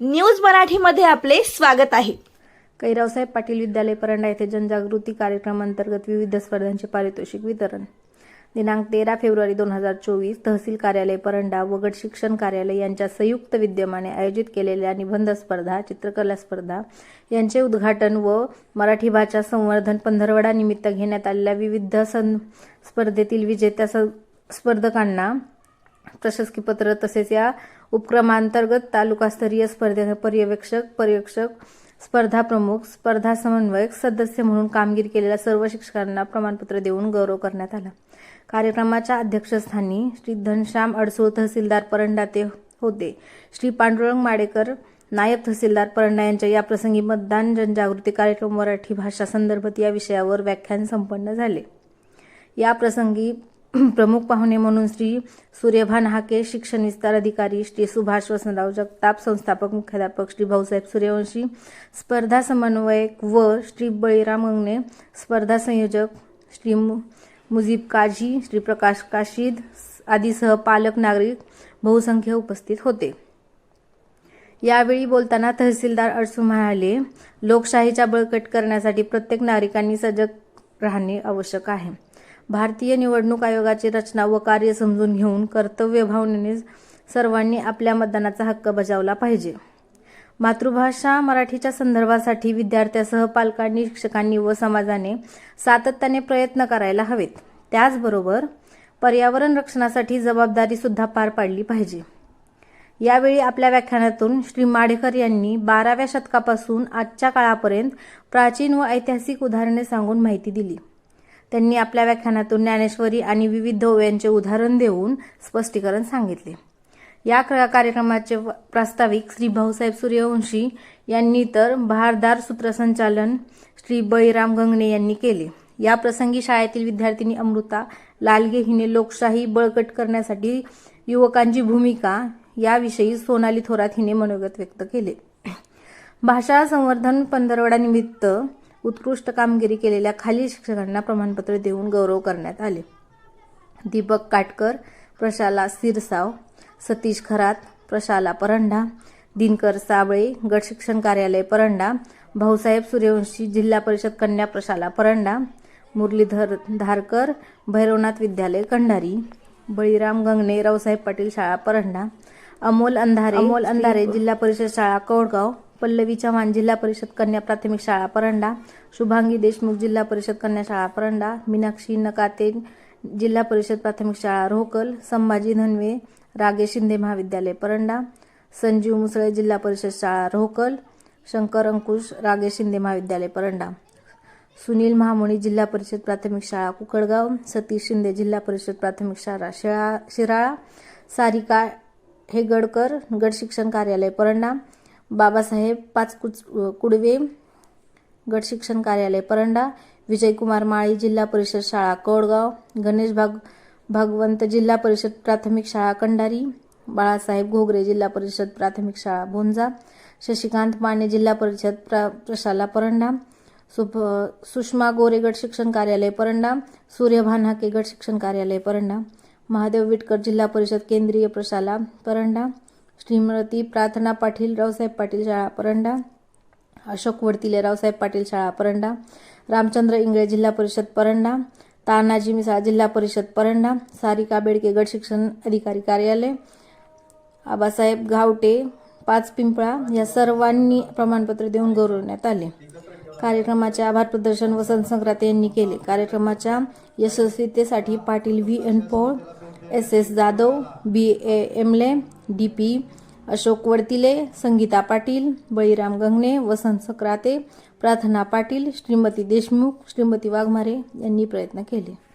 News मराठीमध्ये आपले स्वागत आहे. कैरावसाहेब पाटील विद्यालय परंडा येथे जनजागृती कार्यक्रमांतर्गत विविध स्पर्धांचे पारितोषिक वितरण. दिनांक तेरा फेब्रुवारी दोन हजार चोवीस तहसील कार्यालय परंडा व गट शिक्षण कार्यालय यांच्या संयुक्त विद्यमाने आयोजित केलेल्या निबंध स्पर्धा चित्रकला स्पर्धा यांचे उद्घाटन व मराठी भाषा संवर्धन पंधरवडा निमित्त घेण्यात आलेल्या विविध सं स्पर्धेतील विजेत्या स्पर्धकांना स- स्पर्धकांना तसेच या उपक्रमांतर्गत तालुकास्तरीय स्पर्धे पर्यवेक्षक पर्यवेक्षक स्पर्धा प्रमुख स्पर्धा समन्वयक सदस्य म्हणून कामगिरी केलेल्या सर्व शिक्षकांना प्रमाणपत्र देऊन गौरव करण्यात आला. कार्यक्रमाच्या अध्यक्षस्थानी श्री धनश्याम अडसूळ तहसीलदार परंडा ते होते. श्री पांडुरंग माडेकर नायब तहसीलदार परंडा यांच्या या प्रसंगी मतदान जनजागृती कार्यक्रम मराठी भाषा संदर्भात या विषयावर व्याख्यान संपन्न झाले. या प्रसंगी प्रमुख पाहुणे म्हणून श्री सूर्यभान हाके शिक्षण विस्तार अधिकारी श्री सुभाष वसंतराव जगताप संस्थापक मुख्याध्यापक श्री भाऊसाहेब सूर्यवंशी स्पर्धा समन्वयक व श्री बळीराम अंगणे स्पर्धा संयोजक श्री मु- मुजीब काझी श्री प्रकाश काशीद आदीसह पालक नागरिक बहुसंख्य उपस्थित होते. यावेळी बोलताना तहसीलदार अडसू म्हणाले लोकशाहीच्या बळकट करण्यासाठी प्रत्येक नागरिकांनी सजग राहणे आवश्यक आहे. भारतीय निवडणूक आयोगाची रचना व कार्य समजून घेऊन कर्तव्य भावनेने सर्वांनी आपल्या मतदानाचा हक्क बजावला पाहिजे. मातृभाषा मराठीच्या संदर्भासाठी विद्यार्थ्यासह पालकांनी शिक्षकांनी व समाजाने सातत्याने प्रयत्न करायला हवेत. त्याचबरोबर पर्यावरण रक्षणासाठी जबाबदारी सुद्धा पार पाडली पाहिजे. यावेळी आपल्या व्याख्यानातून श्री माडेकर यांनी बाराव्या शतकापासून आजच्या काळापर्यंत प्राचीन व ऐतिहासिक उदाहरणे सांगून माहिती दिली. त्यांनी आपल्या व्याख्यानातून ज्ञानेश्वरी आणि विविध ओव्यांचे उदाहरण देऊन स्पष्टीकरण सांगितले. या कार्यक्रमाचे प्रास्ताविक श्री भाऊसाहेब सूर्यवंशी यांनी तर भारदार सूत्रसंचालन श्री बळीराम गंगणे यांनी केले. या प्रसंगी शाळेतील विद्यार्थिनी अमृता लालगे हिने लोकशाही बळकट करण्यासाठी युवकांची भूमिका याविषयी सोनाली थोरात हिने मनोगत व्यक्त केले. भाषा संवर्धन पंधरवडानिमित्त उत्कृष्ट कामगिरी केलेल्या खालील शिक्षकांना प्रमाणपत्र देऊन गौरव करण्यात आले. दीपक काटकर प्रशाला सिरसाव सतीश खरात प्रशाला परंडा दिनकर साबळे गट शिक्षण कार्यालय परंडा भाऊसाहेब सूर्यवंशी जिल्हा परिषद कन्या प्रशाला परंडा मुरलीधर धारकर भैरवनाथ विद्यालय कंडारी बळीराम गंगणे रावसाहेब पाटील शाळा परंडा अमोल अंधारे अमोल अंधारे जिल्हा परिषद शाळा कौडगाव पल्लवी चव्हाण जिल्हा परिषद कन्या प्राथमिक शाळा परंडा. शुभांगी देशमुख जिल्हा परिषद कन्या शाळा परंडा. मीनाक्षी नकाते जिल्हा परिषद प्राथमिक शाळा रोहकल. संभाजी धनवे रागेश शिंदे महाविद्यालय परंडा. संजीव मुसळे जिल्हा परिषद शाळा रोहकल. शंकर अंकुश रागे शिंदे महाविद्यालय परंडा. सुनील महामुनी जिल्हा परिषद प्राथमिक शाळा कुकडगाव. सतीश शिंदे जिल्हा परिषद प्राथमिक शाळा शिळा शिराळा. सारिका हेगडकर गट शिक्षण कार्यालय परंडा. बाबासाहेब पाचकुच कुडवे गट शिक्षण कार्यालय परंडा विजयकुमार माळी जिल्हा परिषद शाळा कोडगाव गणेश भाग भागवंत जिल्हा परिषद प्राथमिक शाळा कंडारी बाळासाहेब घोगरे जिल्हा परिषद प्राथमिक शाळा भोंजा शशिकांत माने जिल्हा परिषद प्रा प्रशाला परंडा सुप सुषमा गोरे गट शिक्षण कार्यालय परंडा सूर्यभान हाके गट शिक्षण कार्यालय परंडा महादेव विटकर जिल्हा परिषद केंद्रीय प्रशाला परंडा श्रीमती प्रार्थना पाटील रावसाहेब पाटील शाळा परंडा. अशोक वडतिले रावसाहेब पाटील शाळा परंडा. रामचंद्र इंगळे जिल्हा परिषद परंडा. तानाजी मिसाळ जिल्हा परिषद परंडा. सारिका बेडके गट शिक्षण अधिकारी कार्यालय. आबासाहेब गावटे पाच पिंपळा या सर्वांनी प्रमाणपत्र देऊन गौरवण्यात आले. कार्यक्रमाचे आभार प्रदर्शन वसंत संक्रांत यांनी केले. कार्यक्रमाच्या यशस्वीतेसाठी Patil V. N. Poul S. S. Jadhav B. A. Emle D P Ashok Wadtile Sangita Patil Baliram Gangane Vasant Sakrate Prarthana Patil Shrimati Deshmukh Shrimati Waghmare यांनी प्रयत्न केले.